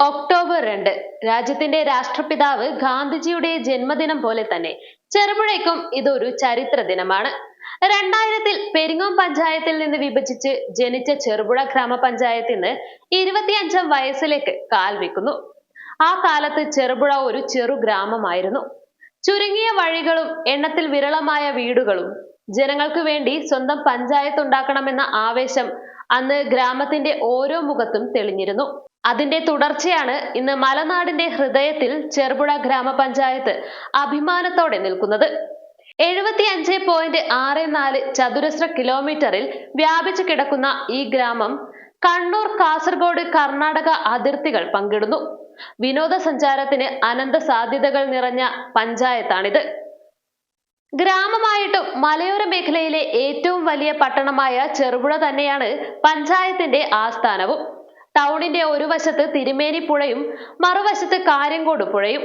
October രണ്ട്. രാജ്യത്തിന്റെ രാഷ്ട്രപിതാവ് ഗാന്ധിജിയുടെ ജന്മദിനം പോലെ തന്നെ. ചെറുപുഴയ്ക്കും ഇതൊരു ചരിത്ര ദിനമാണ്. രണ്ടായിരത്തിൽ പെരിങ്ങോം പഞ്ചായത്തിൽ നിന്ന് വിഭജിച്ച് ജനിച്ച ചെറുപുഴ ഗ്രാമപഞ്ചായത്തിൽ നിന്ന് ഇരുപത്തിയഞ്ചാം വയസ്സിലേക്ക് കാൽ വെക്കുന്നു ആ കാലത്ത് ചെറുപുഴ ഒരു ചെറു ഗ്രാമമായിരുന്നു. ചുരുങ്ങിയ വഴികളും എണ്ണത്തിൽ വിരളമായ വീടുകളും ജനങ്ങൾക്ക് വേണ്ടി സ്വന്തം പഞ്ചായത്ത് ഉണ്ടാക്കണമെന്ന ആവേശം അന്ന് ഗ്രാമത്തിന്റെ ഓരോ മുഖത്തും തെളിഞ്ഞിരുന്നു. അതിന്റെ തുടർച്ചയാണ് ഇന്ന് മലനാടിന്റെ ഹൃദയത്തിൽ ചെറുപുഴ ഗ്രാമപഞ്ചായത്ത് അഭിമാനത്തോടെ നിൽക്കുന്നത്. എഴുപത്തി അഞ്ച് പോയിന്റ് ആറ് നാല് ചതുരശ്ര കിലോമീറ്ററിൽ വ്യാപിച്ചു കിടക്കുന്ന ഈ ഗ്രാമം കണ്ണൂർ കാസർഗോഡ് കർണാടക അതിർത്തികൾ പങ്കിടുന്നു. വിനോദസഞ്ചാരത്തിന് അനന്ത സാധ്യതകൾ നിറഞ്ഞ പഞ്ചായത്താണിത്. ഗ്രാമമായിട്ടും മലയോര മേഖലയിലെ ഏറ്റവും വലിയ പട്ടണമായ ചെറുപുഴ തന്നെയാണ് പഞ്ചായത്തിന്റെ ആസ്ഥാനവും. ടൗണിന്റെ ഒരു വശത്ത് തിരുമേനി പുഴയും മറുവശത്ത് കാര്യങ്കോട് പുഴയും.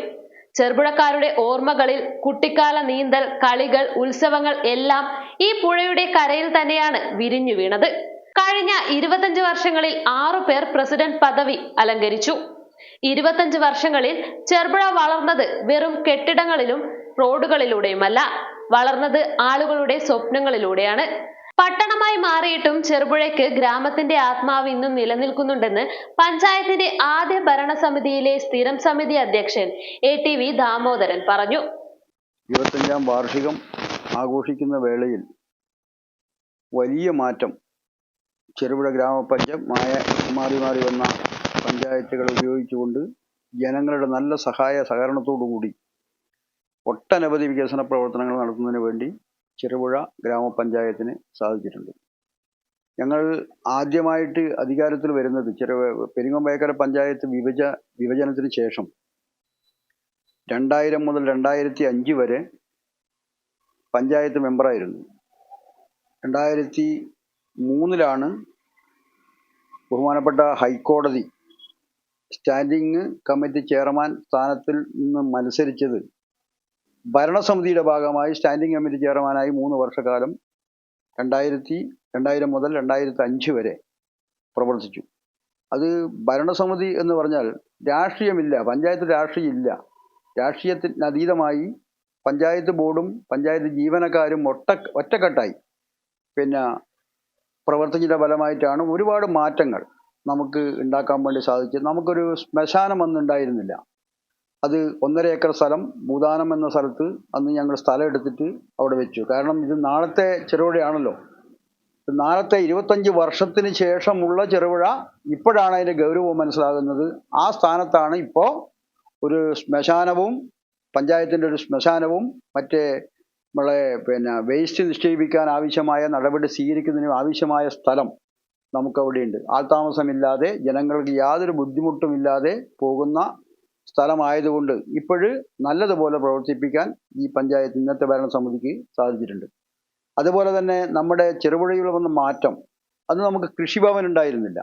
ചെറുപുഴക്കാരുടെ ഓർമ്മകളിൽ കുട്ടിക്കാല നീന്തൽ കളികൾ ഉത്സവങ്ങൾ എല്ലാം ഈ പുഴയുടെ കരയിൽ തന്നെയാണ് വിരിഞ്ഞു വീണത്. കഴിഞ്ഞ ഇരുപത്തഞ്ച് വർഷങ്ങളിൽ ആറു പേർ പ്രസിഡന്റ് പദവി അലങ്കരിച്ചു. ഇരുപത്തഞ്ച് വർഷങ്ങളിൽ ചെറുപുഴ വളർന്നത് വെറും കെട്ടിടങ്ങളിലും റോഡുകളിലൂടെയുമല്ല വളർന്നത് ആളുകളുടെ സ്വപ്നങ്ങളിലൂടെയാണ്. പട്ടണമായി മാറിയിട്ടും ചെറുപുഴയ്ക്ക് ഗ്രാമത്തിന്റെ ആത്മാവ് ഇന്നും നിലനിൽക്കുന്നുണ്ടെന്ന് പഞ്ചായത്തിന്റെ ആദ്യ ഭരണസമിതിയിലെ സ്ഥിരം സമിതി അധ്യക്ഷൻ എ ടി വി ദാമോദരൻ പറഞ്ഞു. ഇരുപത്തഞ്ചാം വാർഷികം ആഘോഷിക്കുന്ന വേളയിൽ വലിയ മാറ്റം ചെറുപുഴ ഗ്രാമപഞ്ചമായ മായ മാറി മാറി വന്ന പഞ്ചായത്തുകൾ ഉപയോഗിച്ചുകൊണ്ട് ജനങ്ങളുടെ നല്ല സഹായ സഹകരണത്തോടു കൂടി ഒട്ടനവധി വികസന പ്രവർത്തനങ്ങൾ നടത്തുന്നതിന് വേണ്ടി ചെറുപുഴ ഗ്രാമപഞ്ചായത്തിന് സാധിച്ചിട്ടുണ്ട്. ഞങ്ങൾ ആദ്യമായിട്ട് അധികാരത്തിൽ വരുന്നത് ചെറു പെരിങ്ങോമ്പയക്കര പഞ്ചായത്ത് വിഭജ വിഭജനത്തിന് ശേഷം രണ്ടായിരം മുതൽ രണ്ടായിരത്തി അഞ്ച് വരെ പഞ്ചായത്ത് മെമ്പറായിരുന്നു. രണ്ടായിരത്തി മൂന്നിലാണ് ബഹുമാനപ്പെട്ട ഹൈക്കോടതി സ്റ്റാൻഡിങ് കമ്മിറ്റി ചെയർമാൻ സ്ഥാനത്തിൽ നിന്ന് മത്സരിച്ചത് ഭരണസമിതിയുടെ ഭാഗമായി സ്റ്റാൻഡിംഗ് കമ്മിറ്റി ചെയർമാനായി മൂന്ന് വർഷക്കാലം രണ്ടായിരത്തി രണ്ടായിരം മുതൽ രണ്ടായിരത്തി അഞ്ച് വരെ പ്രവർത്തിച്ചു. അത് ഭരണസമിതി എന്ന് പറഞ്ഞാൽ രാഷ്ട്രീയമില്ല പഞ്ചായത്ത് രാഷ്ട്രീയം ഇല്ല രാഷ്ട്രീയത്തിന് അതീതമായി പഞ്ചായത്ത് ബോർഡും പഞ്ചായത്ത് ജീവനക്കാരും ഒട്ട ഒറ്റക്കെട്ടായി. പിന്നെ പ്രവർത്തിച്ചതിന്റെ ഫലമായിട്ടാണ് ഒരുപാട് മാറ്റങ്ങൾ നമുക്ക് ഉണ്ടാക്കാൻ വേണ്ടി സാധിച്ചത്. നമുക്കൊരു ശ്മശാനം അന്ന് ഉണ്ടായിരുന്നില്ല. അത് ഒന്നര ഏക്കർ സ്ഥലം ഭൂതാനം എന്ന സ്ഥലത്ത് അന്ന് ഞങ്ങൾ സ്ഥലം എടുത്തിട്ട് അവിടെ വെച്ചു. കാരണം ഇത് നാളത്തെ ചെറുപുഴയാണല്ലോ. നാളത്തെ ഇരുപത്തഞ്ച് വർഷത്തിന് ശേഷമുള്ള ചെറുപുഴ ഇപ്പോഴാണ് അതിന്റെ ഗൗരവം മനസ്സിലാകുന്നത്. ആ സ്ഥാനത്താണ് ഇപ്പോൾ ഒരു ശ്മശാനവും പഞ്ചായത്തിന്റെ ഒരു ശ്മശാനവും മറ്റേ നമ്മളെ പിന്നെ വേസ്റ്റ് നിക്ഷേപിക്കാൻ ആവശ്യമായ നടപടി സ്വീകരിക്കുന്നതിനും ആവശ്യമായ സ്ഥലം നമുക്കവിടെയുണ്ട്. ആൾതാമസമില്ലാതെ ജനങ്ങൾക്ക് യാതൊരു ബുദ്ധിമുട്ടുമില്ലാതെ പോകുന്ന സ്ഥലമായതുകൊണ്ട് ഇപ്പോഴ് നല്ലതുപോലെ പ്രവർത്തിപ്പിക്കാൻ ഈ പഞ്ചായത്ത് ഇന്നത്തെ ഭരണസമിതിക്ക് സാധിച്ചിട്ടുണ്ട്. അതുപോലെ തന്നെ നമ്മുടെ ചെറുപുഴയിൽ വന്ന മാറ്റം അന്ന് നമുക്ക് കൃഷിഭവൻ ഉണ്ടായിരുന്നില്ല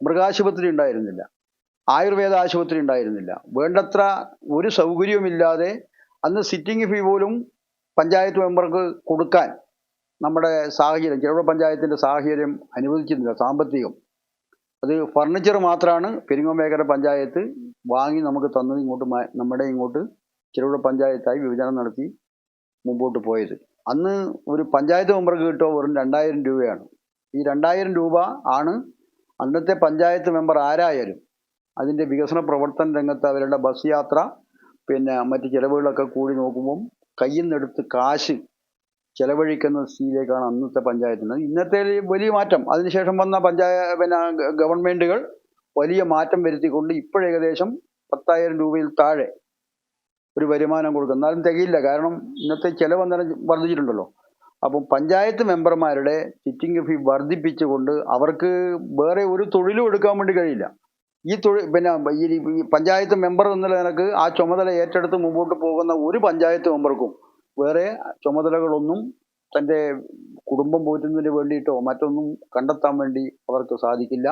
മൃഗാശുപത്രി ഉണ്ടായിരുന്നില്ല ആയുർവേദ ആശുപത്രി ഉണ്ടായിരുന്നില്ല. വേണ്ടത്ര ഒരു സൗകര്യവുമില്ലാതെ അന്ന് സിറ്റിംഗ് ഫീ പോലും പഞ്ചായത്ത് മെമ്പർക്ക് കൊടുക്കാൻ നമ്മുടെ സാഹചര്യം ചെറുപുഴ പഞ്ചായത്തിന്റെ സാഹചര്യം അനുവദിച്ചിരുന്നില്ല സാമ്പത്തികം. അത് ഫർണിച്ചർ മാത്രമാണ് പെരിങ്ങോമേഖല പഞ്ചായത്ത് വാങ്ങി നമുക്ക് തന്നത് ഇങ്ങോട്ട് നമ്മുടെ ഇങ്ങോട്ട് ചെറുപുഴ പഞ്ചായത്തായി വിഭജനം നടത്തി മുമ്പോട്ട് പോയത്. അന്ന് ഒരു പഞ്ചായത്ത് മെമ്പർക്ക് കിട്ടുക വെറും രണ്ടായിരം രൂപയാണ്. ഈ രണ്ടായിരം രൂപ ആണ് അന്നത്തെ പഞ്ചായത്ത് മെമ്പർ ആരായാലും അതിന്റെ വികസന പ്രവർത്തന രംഗത്ത് അവരുടെ ബസ് യാത്ര പിന്നെ മറ്റ് ചിലവുകളൊക്കെ കൂടി നോക്കുമ്പം കയ്യിൽ നിന്നെടുത്ത് കാശ് ചെലവഴിക്കുന്ന സ്ഥിതിയിലേക്കാണ് അന്നത്തെ പഞ്ചായത്തിന് ഇന്നത്തെ വലിയ മാറ്റം. അതിനുശേഷം വന്ന പഞ്ചായ പിന്നെ ഗവൺമെന്റുകൾ വലിയ മാറ്റം വരുത്തിക്കൊണ്ട് ഇപ്പോഴേകദേശം പത്തായിരം രൂപയിൽ താഴെ ഒരു വരുമാനം കൊടുക്കും. എന്നാലും തികയില്ല. കാരണം ഇന്നത്തെ ചിലവ് അന്നേരം വർദ്ധിച്ചിട്ടുണ്ടല്ലോ. അപ്പം പഞ്ചായത്ത് മെമ്പർമാരുടെ സിറ്റിംഗ് ഫീ വർദ്ധിപ്പിച്ചുകൊണ്ട് അവർക്ക് വേറെ ഒരു തൊഴിലും എടുക്കാൻ വേണ്ടി കഴിയില്ല. ഈ തൊഴിൽ പിന്നെ ഈ പഞ്ചായത്ത് മെമ്പർ എന്നുള്ള നിനക്ക് ആ ചുമതല ഏറ്റെടുത്ത് മുമ്പോട്ട് പോകുന്ന ഒരു പഞ്ചായത്ത് മെമ്പർക്കും വേറെ ചുമതലകളൊന്നും തന്റെ കുടുംബം പോറ്റുന്നതിന് വേണ്ടിയിട്ടോ മറ്റൊന്നും കണ്ടെത്താൻ വേണ്ടി അവർക്ക് സാധിക്കില്ല.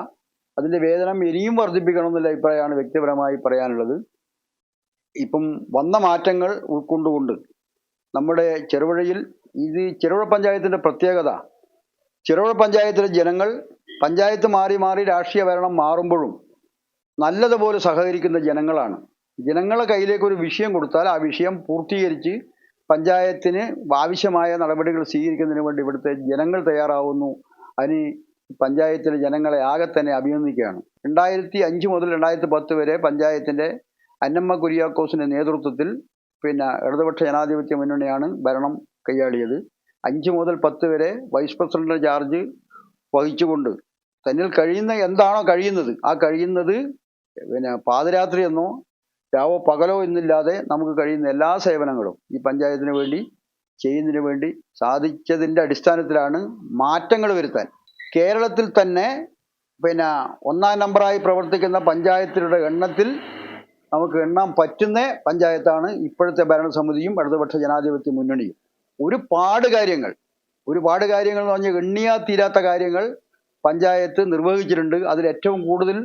അതിന്റെ വേതനം ഇനിയും വർദ്ധിപ്പിക്കണം എന്നുള്ള അഭിപ്രായമാണ് വ്യക്തിപരമായി പറയാനുള്ളത്. ഇപ്പം വന്ന മാറ്റങ്ങൾ ഉൾക്കൊണ്ടുകൊണ്ട് നമ്മുടെ ചെറുപുഴയിൽ ഇത് ചെറുപുഴ പഞ്ചായത്തിന്റെ പ്രത്യേകത. ചെറുപുഴ പഞ്ചായത്തിലെ ജനങ്ങൾ പഞ്ചായത്ത് മാറി മാറി രാഷ്ട്രീയ ഭരണം മാറുമ്പോഴും നല്ലതുപോലെ സഹകരിക്കുന്ന ജനങ്ങളാണ്. ജനങ്ങളെ കയ്യിലേക്ക് ഒരു വിഷയം കൊടുത്താൽ ആ വിഷയം പൂർത്തീകരിച്ച് പഞ്ചായത്തിന് ആവശ്യമായ നടപടികൾ സ്വീകരിക്കുന്നതിന് വേണ്ടി ഇവിടുത്തെ ജനങ്ങൾ തയ്യാറാവുന്നു. അതിന് പഞ്ചായത്തിലെ ജനങ്ങളെ ആകെ തന്നെ അഭിനന്ദിക്കുകയാണ്. രണ്ടായിരത്തി അഞ്ച് മുതൽ രണ്ടായിരത്തി പത്ത് വരെ പഞ്ചായത്തിന്റെ അന്നമ്മ കുര്യാക്കോസിന്റെ നേതൃത്വത്തിൽ പിന്നെ ഇടതുപക്ഷ ജനാധിപത്യ മുന്നണിയാണ് ഭരണം കൈയാളിയത്. അഞ്ച് മുതൽ പത്ത് വരെ വൈസ് പ്രസിഡന്റ് ചാർജ് വഹിച്ചുകൊണ്ട് തന്നിൽ കഴിയുന്ന എന്താണോ കഴിയുന്നത് ആ കഴിയുന്നത് പിന്നെ പാതിരാത്രി എന്നോ രാവോ പകലോ എന്നില്ലാതെ നമുക്ക് കഴിയുന്ന എല്ലാ സേവനങ്ങളും ഈ പഞ്ചായത്തിന് വേണ്ടി ചെയ്യുന്നതിന് വേണ്ടി സാധിച്ചതിന്റെ അടിസ്ഥാനത്തിലാണ് മാറ്റങ്ങൾ വരുത്താൻ കേരളത്തിൽ തന്നെ പിന്നെ ഒന്നാം നമ്പറായി പ്രവർത്തിക്കുന്ന പഞ്ചായത്തുകളുടെ എണ്ണത്തിൽ നമുക്ക് എണ്ണാൻ പറ്റുന്ന പഞ്ചായത്താണ് ഇപ്പോഴത്തെ ഭരണസമിതിയും ഇടതുപക്ഷ ജനാധിപത്യ മുന്നണിയും. ഒരുപാട് കാര്യങ്ങൾ. ഒരുപാട് കാര്യങ്ങൾ എന്ന് പറഞ്ഞാൽ എണ്ണിയാ തീരാത്ത കാര്യങ്ങൾ പഞ്ചായത്ത് നിർവഹിച്ചിട്ടുണ്ട്. അതിൽ ഏറ്റവും കൂടുതൽ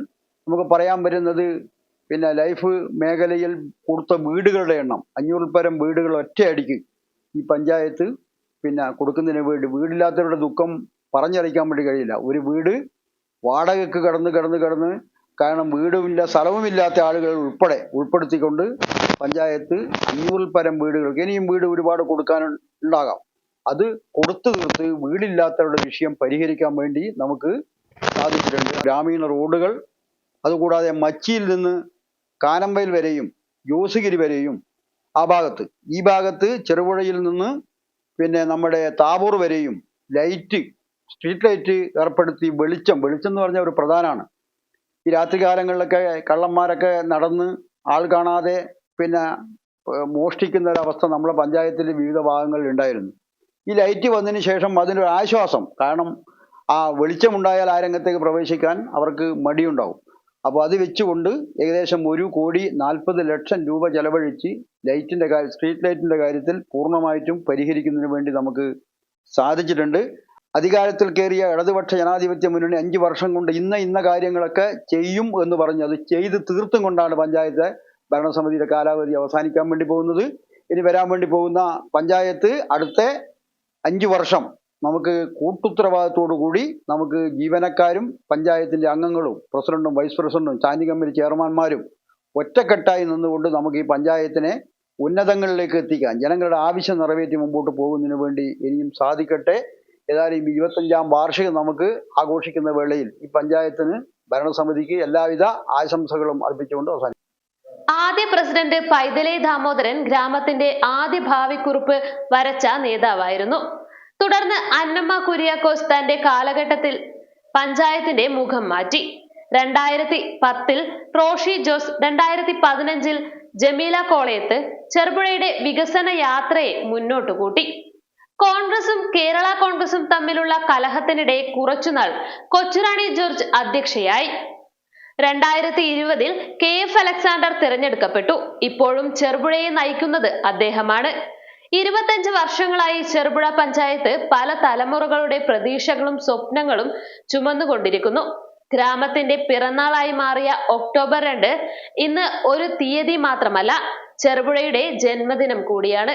നമുക്ക് പറയാൻ വരുന്നത് പിന്നെ ലൈഫ് മേഖലയിൽ കൊടുത്ത വീടുകളുടെ എണ്ണം. അഞ്ഞൂറിൽ പരം വീടുകൾ ഒറ്റയടിക്ക് ഈ പഞ്ചായത്ത് പിന്നെ കൊടുക്കുന്നതിന് വേണ്ടി വീടില്ലാത്തവരുടെ ദുഃഖം പറഞ്ഞറിയിക്കാൻ വേണ്ടി കഴിയില്ല. ഒരു വീട് വാടകയ്ക്ക് കടന്ന് കടന്ന് കടന്ന് കാരണം വീടുമില്ല സ്ഥലവുമില്ലാത്ത ആളുകൾ ഉൾപ്പെടെ ഉൾപ്പെടുത്തിക്കൊണ്ട് പഞ്ചായത്ത് അഞ്ഞൂറിൽ പരം വീടുകൾക്ക് ഇനിയും വീട് ഒരുപാട് കൊടുക്കാൻ ഉണ്ടാകാം. അത് കൊടുത്തു തീർത്ത് വീടില്ലാത്തവരുടെ വിഷയം പരിഹരിക്കാൻ വേണ്ടി നമുക്ക് സാധിച്ചിട്ടുണ്ട്. ഗ്രാമീണ റോഡുകൾ അതുകൂടാതെ മച്ചിയിൽ നിന്ന് കാനമ്പയിൽ വരെയും ജോസുഗിരി വരെയും ആ ഭാഗത്ത്. ഈ ഭാഗത്ത് ചെറുപുഴയിൽ നിന്ന് പിന്നെ നമ്മുടെ താവൂർ വരെയും ലൈറ്റ് സ്ട്രീറ്റ് ലൈറ്റ് ഏർപ്പെടുത്തി വെളിച്ചം വെളിച്ചം എന്ന് പറഞ്ഞാൽ ഒരു പ്രധാനമാണ് ഈ രാത്രികാലങ്ങളിലൊക്കെ കള്ളന്മാരൊക്കെ നടന്ന് ആൾ കാണാതെ പിന്നെ മോഷ്ടിക്കുന്ന ഒരവസ്ഥ നമ്മളെ പഞ്ചായത്തിന്റെ വിവിധ ഭാഗങ്ങളിൽ ഉണ്ടായിരുന്നു. ഈ ലൈറ്റ് വന്നതിന് ശേഷം അതിനൊരു ആശ്വാസം കാരണം ആ വെളിച്ചമുണ്ടായാൽ ആ രംഗത്തേക്ക് പ്രവേശിക്കാൻ അവർക്ക് മടിയുണ്ടാവും. അപ്പോൾ അത് വെച്ചുകൊണ്ട് ഏകദേശം ഒരു കോടി നാൽപ്പത് ലക്ഷം രൂപ ചെലവഴിച്ച് ലൈറ്റിന്റെ കാര്യം സ്ട്രീറ്റ് ലൈറ്റിന്റെ കാര്യത്തിൽ പൂർണമായിട്ടും പരിഹരിക്കുന്നതിന് വേണ്ടി നമുക്ക് സാധിച്ചിട്ടുണ്ട്. അധികാരത്തിൽ കയറിയ ഇടതുപക്ഷ ജനാധിപത്യ മുന്നണി അഞ്ച് വർഷം കൊണ്ട് ഇന്ന ഇന്ന കാര്യങ്ങളൊക്കെ ചെയ്യും എന്ന് പറഞ്ഞ്. അത് ചെയ്ത് തീർത്തും കൊണ്ടാണ് പഞ്ചായത്ത് ഭരണസമിതിയുടെ കാലാവധി അവസാനിക്കാൻ വേണ്ടി പോകുന്നത്. ഇനി വരാൻ വേണ്ടി പോകുന്ന പഞ്ചായത്ത് അടുത്ത അഞ്ച് വർഷം നമുക്ക് കൂട്ടുത്തരവാദിത്തോടു കൂടി നമുക്ക് ജീവനക്കാരും പഞ്ചായത്തിന്റെ അംഗങ്ങളും പ്രസിഡന്റും വൈസ് പ്രസിഡന്റും സ്റ്റാൻഡിംഗ് കമ്മിറ്റി ചെയർമാന്മാരും ഒറ്റക്കെട്ടായി നിന്നുകൊണ്ട് നമുക്ക് ഈ പഞ്ചായത്തിനെ ഉന്നതങ്ങളിലേക്ക് എത്തിക്കാൻ ജനങ്ങളുടെ ആവശ്യം നിറവേറ്റി മുമ്പോട്ട് പോകുന്നതിന് വേണ്ടി ഇനിയും സാധിക്കട്ടെ. ഏതായാലും ഇരുപത്തഞ്ചാം വാർഷികം നമുക്ക് ആഘോഷിക്കുന്ന വേളയിൽ ഈ പഞ്ചായത്തിന് ഭരണസമിതിക്ക് എല്ലാവിധ ആശംസകളും അർപ്പിച്ചുകൊണ്ട് അവസാനിക്കും ആദ്യ പ്രസിഡന്റ് പൈതലേ ദാമോദരൻ ഗ്രാമത്തിന്റെ ആദ്യ ഭാവിക്കുറിപ്പ് വരച്ച നേതാവായിരുന്നു. തുടർന്ന് അന്നമ്മ കുര്യാക്കോസ് തന്റെ കാലഘട്ടത്തിൽ പഞ്ചായത്തിന്റെ മുഖം മാറ്റി. രണ്ടായിരത്തി പത്തിൽ റോഷി ജോസ് രണ്ടായിരത്തി പതിനഞ്ചിൽ ജമീല കോളയത്ത് ചെറുപുഴയുടെ വികസന യാത്രയെ മുന്നോട്ട് കൂട്ടി കോൺഗ്രസും കേരള കോൺഗ്രസും തമ്മിലുള്ള കലഹത്തിനിടെ കുറച്ചുനാൾ കൊച്ചുറാണി ജോർജ് അധ്യക്ഷയായി. രണ്ടായിരത്തി ഇരുപതിൽ കെ എഫ് അലക്സാണ്ടർ തിരഞ്ഞെടുക്കപ്പെട്ടു. ഇപ്പോഴും ചെറുപുഴയെ നയിക്കുന്നത് അദ്ദേഹമാണ്. ഇരുപത്തഞ്ച് വർഷങ്ങളായി ചെറുപുഴ പഞ്ചായത്ത് പല തലമുറകളുടെ പ്രതീക്ഷകളും സ്വപ്നങ്ങളും ചുമന്നുകൊണ്ടിരിക്കുന്നു. ഗ്രാമത്തിന്റെ പിറന്നാളായി മാറിയ ഒക്ടോബർ രണ്ട് ഇന്ന് ഒരു തീയതി മാത്രമല്ല ചെറുപുഴയുടെ ജന്മദിനം കൂടിയാണ്.